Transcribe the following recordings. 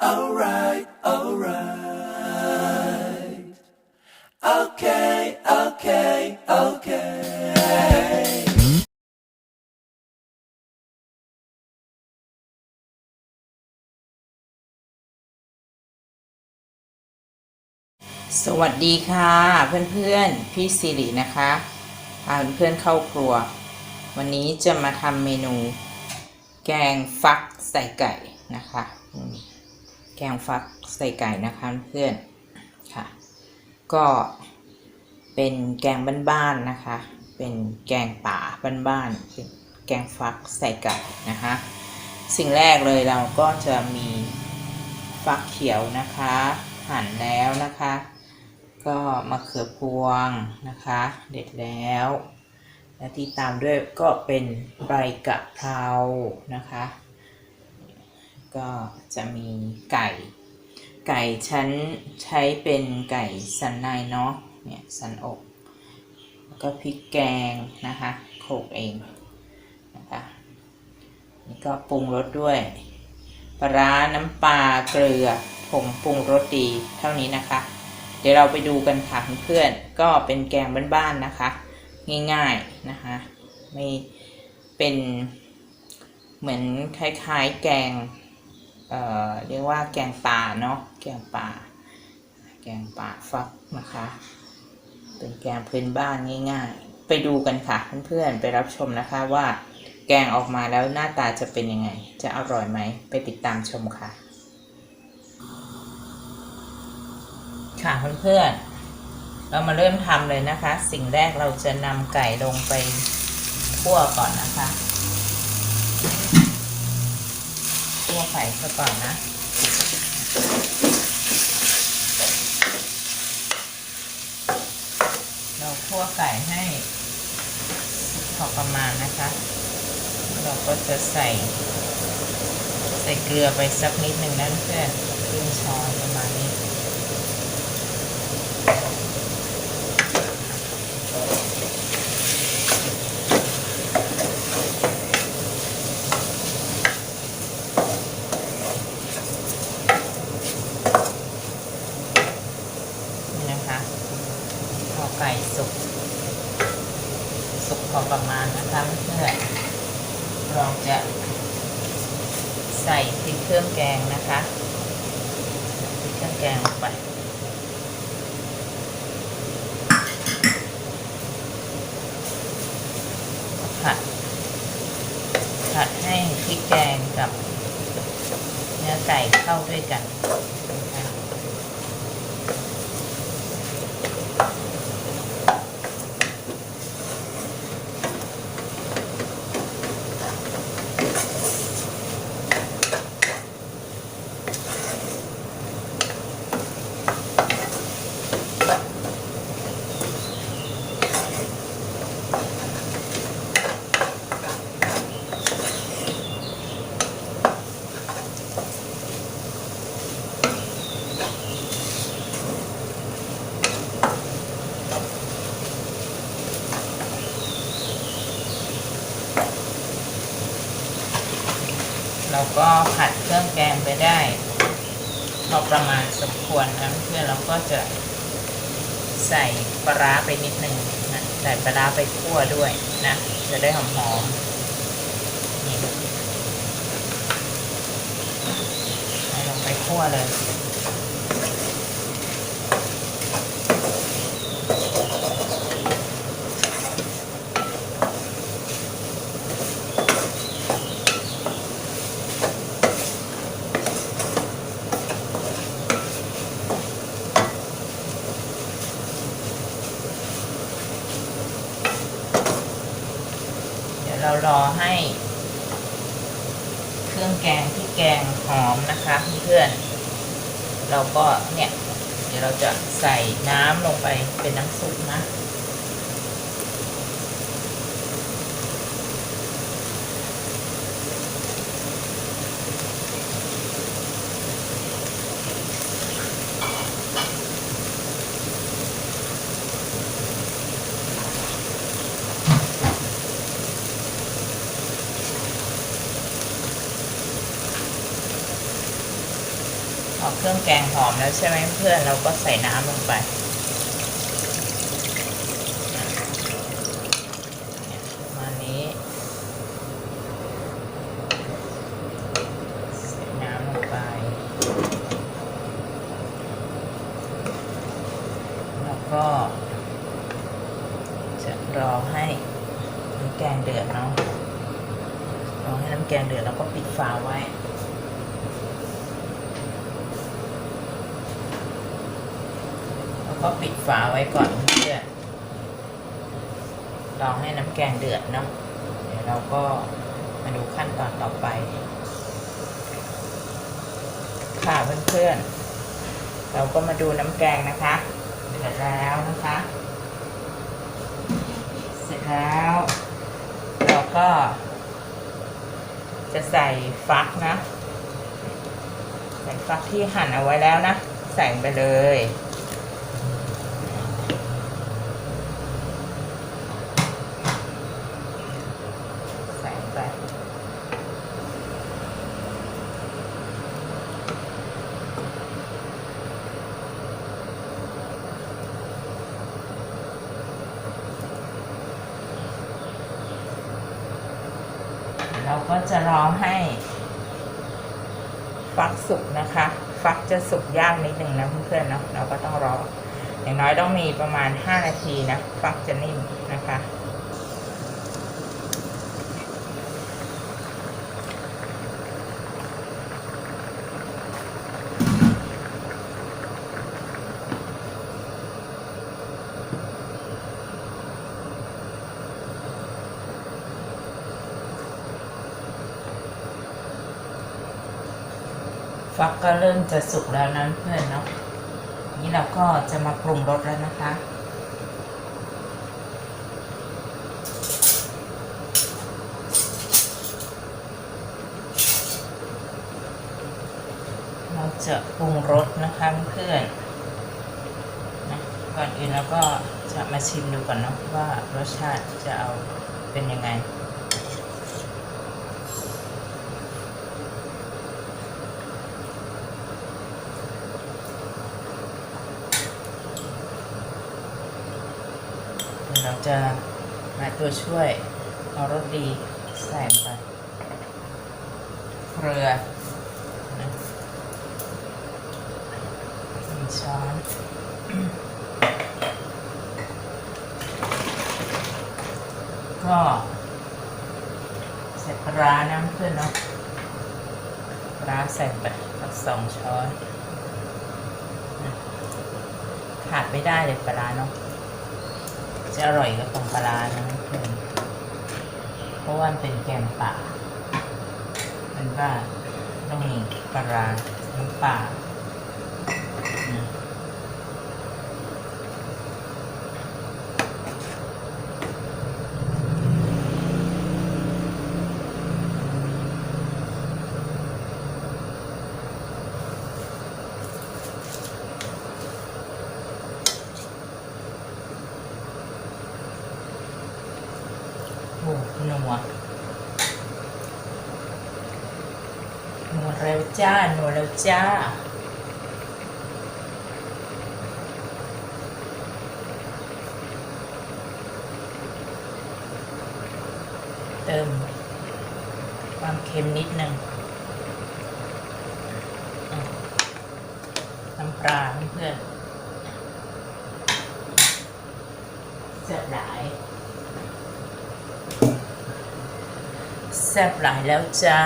alright, alright. Okay, okay, okay. สวัสดีค่ะ เพื่อนๆ พี่สิรินะคะพาเพื่อนๆเข้าครัว วันนี้จะมาทำเมนู แกงฟักใส่ไก่นะคะอืม แกงฟักใส่ไก่นะคะเพื่อนค่ะ ก็เป็นแกงบ้านๆนะคะ เป็นแกงป่าบ้านๆเป็นแกงฟักใส่ไก่นะคะ สิ่งแรกเลยเราก็จะมีฟักเขียวนะคะ หั่นแล้วนะคะ ก็มะเขือพวงนะคะ เด็ดแล้วและที่ตามด้วยก็เป็นใบกะเพรานะคะ ก็จะมีไก่ ไก่ฉันใช้เป็นไก่สันในเนาะเนี่ยสันอกแล้วก็พริกแกงนะคะโขลกเองนะคะนี่ก็ปรุงรสด้วยปลาร้าน้ำปลาเกลือผงปรุงรสดีเท่านี้นะคะ เดี๋ยวเราไปดูกันค่ะเพื่อนๆก็เป็นแกงบ้านๆนะคะ ง่ายๆนะคะไม่เป็นเหมือนคล้ายๆแกง เอ่อเรียกว่าแกงป่าเนาะแกงป่า แกงป่าฟักนะคะ เป็นแกงพื้นบ้านง่ายๆ ไปดูกันค่ะเพื่อนๆไปรับชมนะคะว่าแกงออกมาแล้วหน้าตาจะเป็นยังไง จะอร่อยไหม ไปติดตามชมค่ะ ค่ะเพื่อนๆ เรามาเริ่มทำเลยนะคะ สิ่งแรกเราจะนำไก่ลงไปคั่วก่อนนะคะ คั่วไก่ซะก่อนนะเราคั่วไก่ให้พอประมาณนะคะ เราก็จะใส่ ใส่เกลือไปสักนิดหนึ่งนะเพื่อนครึ่งช้อนประมาณนี้นะคะพอไก่สุก สุกพอประมาณนะคะเพื่อนเราจะใส่พริกเครื่องแกงนะคะพริกเครื่องแกงลงไปผัดผัดให้พริกแกงกับเนื้อไก่เข้าด้วยกันนะคะ งแกงไปได้ พอประมาณสมควรนะเพื่อนเราก็จะใส่ปลาร้าไปนิดนึงนะใส่ปลาร้าไปคั่วด้วยนะจะได้หอมหอมนี่ใส่ลงไปคั่วเลย เดี๋ยวเรารอให้ เครื่องแกงที่แกงหอม นะคะเพื่อนเราก็เนี่ย เดี๋ยวเราจะใส่น้ำลงไปเป็นน้ำซุปนะ พพอเครื่องแกงหอมแล้วใช่ไหมเพื่อนเราก็ใส่น้ำลงไป มานี้ใส่น้ำลงไป แล้วก็ จะรอให้น้ำแกงเดือดเนาะรอให้น้ำแกงเดือดแล้วก็ปิดฝาไว้ แล้ว ก็ปิดฝาไว้ก่อนเพื่อรอให้น้ำแกงเดือดเนาะเดี๋ยวเราก็มาดูขั้นตอนต่อไป ค่ะเพื่อนๆ เราก็มาดูน้ำแกงนะคะเดือดแล้วนะคะ เสร็จแล้ว เราก็ จะใส่ฟักนะ ใส่ฟักที่หั่นเอาไว้แล้วนะ ใส่ไปเลย ใส่ไป เราก็จะรอให้ ฟักสุกนะคะ ฟักจะสุกยากนิดหนึ่งนะเพื่อนๆเนาะเราก็ต้องรอ อย่างน้อยต้องมีประมาณ 5 นาทีนะ ฟักจะนิ่มนะคะ ฟักก็เริ่มจะสุกแล้วนะเพื่อนเนาะนี่เราก็จะมาปรุงรสแล้วนะคะ เราจะปรุงรสนะคะเพื่อนนะก่อนอื่นเราก็จะมาชิมดูก่อนเนาะว่ารสชาติจะเอาเป็นยังไง จะหาตัวช่วยเอารสดีใส่ไปเกลือหนึ่งช้อนก็ใส่ปลาร้านะเพื่อนเนาะปลาใส่ไปสองช้อน ขาดไม่ได้เลยปลาร้าเนาะ จะอร่อยกับตรงปลาร้านะเพื่อเพราะว่ามันเป็นแกงป่ามันก็ต้องมีปลาร้าน้ำปลานะโอ้นัว นัวแล้วจ้านัวแล้วจ้าเติมความเค็มนิดนึงอะน้ำปลาเพื่อนเสียบหลายแซ่บหลายแล้วจ้า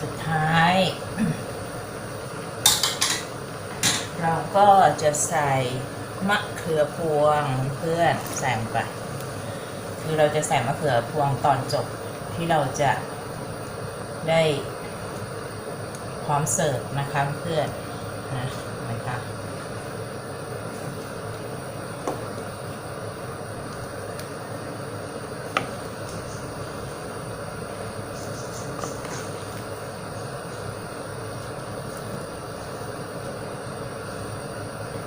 สุดท้าย เรา ก็จะใส่มะเขือพวงเพื่อนใส่ไปคือเราจะใส่มะเขือพวงตอนจบที่เราจะได้พร้อมเสิร์ฟนะคะเพื่อนนะนะคะ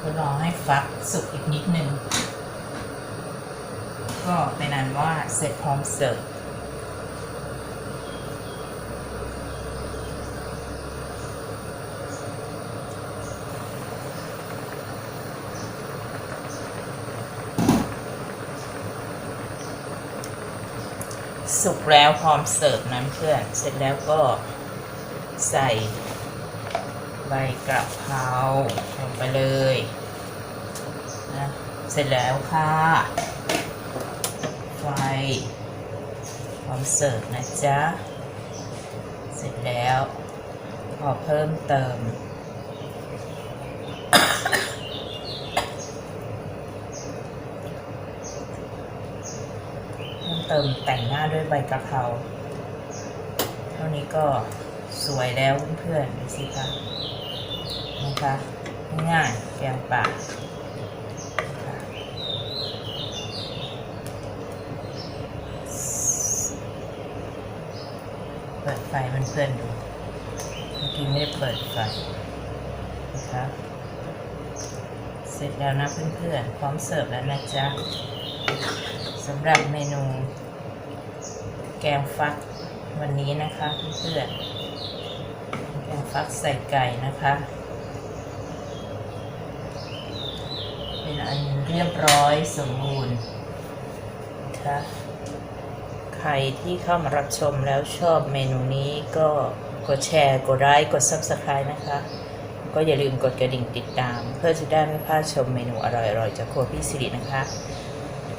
็รอให้ฟักสุกอีกนิดนึง ก็เป็นอันว่าเสร็จพร้อมเสิร์ฟสุกแล้วพร้อมเสิร์ฟน้ำเพื่อน เสร็จแล้วก็ใส่ใบกระเพราลงไปเลย เสร็จแล้วค่ะ ไฟพร้อมเสิร์ฟนะจ๊ะ เสร็จแล้ว ขอเพิ่มเติม เพิ่มเติมแต่งหน้าด้วยใบกะเพราเท่านี้ก็สวยแล้วเพื่อนๆดูสิคะนะคะง่ายแกงป่านะคะ เปิดไฟเพื่อนๆดูเมื่อกี้ไม่ได้เปิดไฟนะคะเสร็จแล้วนะเพื่อนๆพร้อมเสิร์ฟแล้วนะจ๊ะสำหรับเมนู แกงฟักวันนี้นะคะเพื่อนๆแกงฟักใส่ไก่นะคะ เป็นอันเรียบร้อยสมบูรณ์นะคะ ใครที่เข้ามารับชมแล้วชอบเมนูนี้ก็กดแชร์ กดไลค์ กด Subscribe นะคะ ก็อย่าลืมกดกระดิ่งติดตาม เพื่อจะได้ไม่พลาดชมเมนูอร่อยๆ จากครัวพี่สิรินะคะ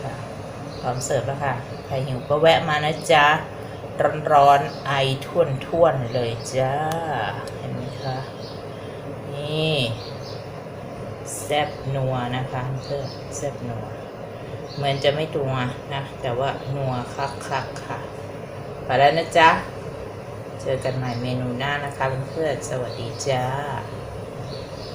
ค่ะพร้อมเสิร์ฟแล้วค่ะ ใครหิวก็แวะมานะจ๊ะ ร้อนๆ ไอท่วนๆ เลยจ้า เห็นไหมคะ นี่ แซบนัวนะคะเพื่อนแซบนัว เหมือนจะไม่ตัวนะ แต่ว่านัวคักๆค่ะไปแล้วนะจ๊ะ เจอกันใหม่เมนูหน้านะคะเพื่อนๆสวัสดีจ้า